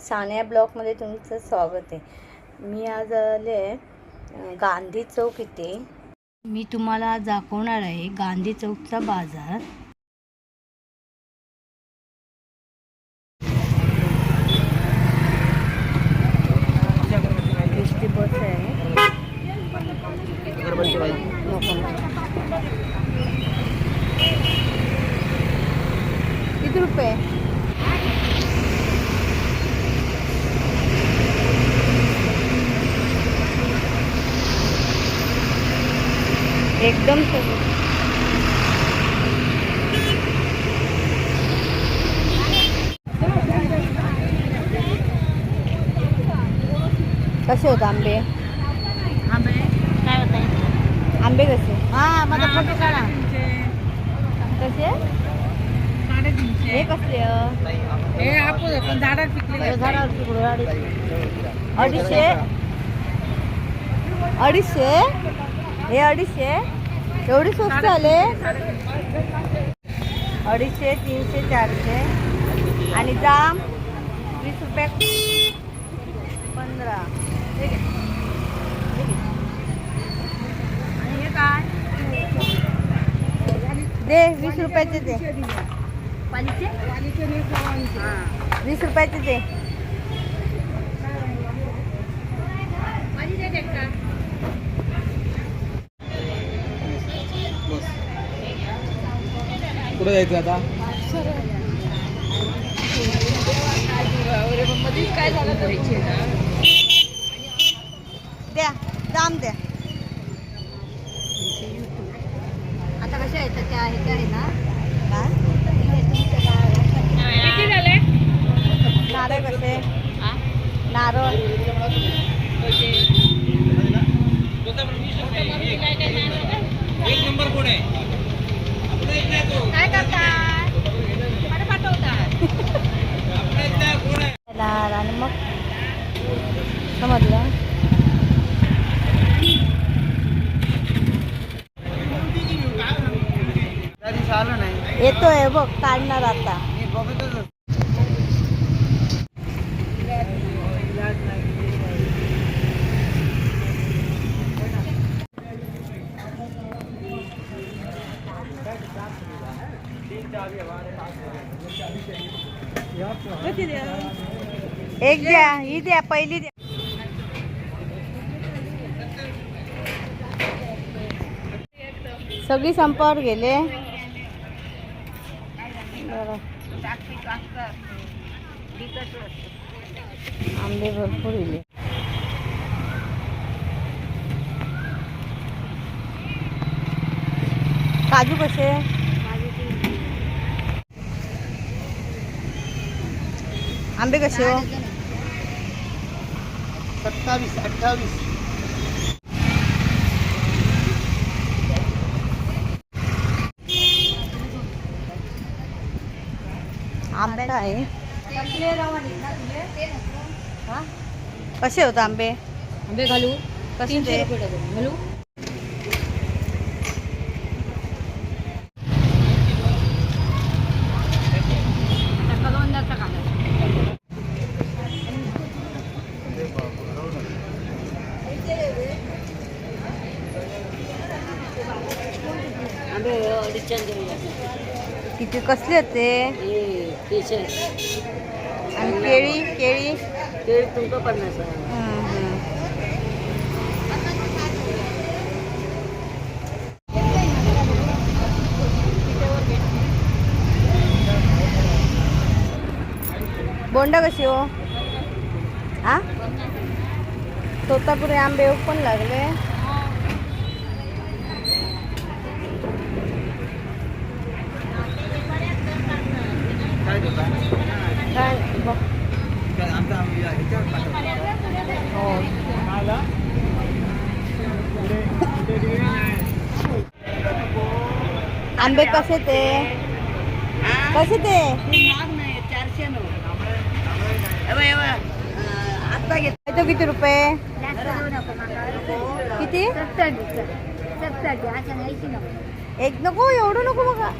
सान्या ब्लॉकमध्ये तुमचं स्वागत आहे. मी आज आले आहे गांधी चौक इथे. मी तुम्हाला आज दाखवणार आहे गांधी चौकचा बाजार. आहे किती रुपये? एकदम सगळं कसे होते आंबे? आंबे? काय होत आहे आंबे कसे? हा माझा फ़ोटो काढा. कसे? हे कसले अ? हे आपण पण झाडात पिकले झाडावर पिकलो अडीचशे? अडीचशे? हे अडीचशे एवढी स्वस्त आले. अडीचशे तीनशे चारशे. आणि जाम वीस रुपये. पंधरा. आणि हे काय? दे वीस रुपयाचे दे. वीस रुपयाचे दे. कुठे जायचं आता? द्या दाम द्या. आता कशा आहेत? त्या ह्याच्या आहे ना? काय? नारळ कसे? नारळ. येतोय बघ काढणार आता. एक द्या ही द्या पहिली द्या. सगळी संपावर गेले. आंबे भरपूर इले. काजू कसे? आंबे कसे हो? सत्तावीस अठ्ठावीस. आंबे आहे. हा? कसे होते आंबे? आंबे घालू. कसे ते? घालू. किती? कसले होते? तीनशे. आणि केळी केळी? ते तुमचं पन्नास हम्म. बोंडा कशी हो? हा तोतापुरी आंबे पण लागले काय देता काय बघ काय आमचा आम्ही ह्याच्यावर पाठवतो. हो आंबे कसे ते? कसे ते? आता घेत किती रुपये? किती? एक नको एवढं नको बघा.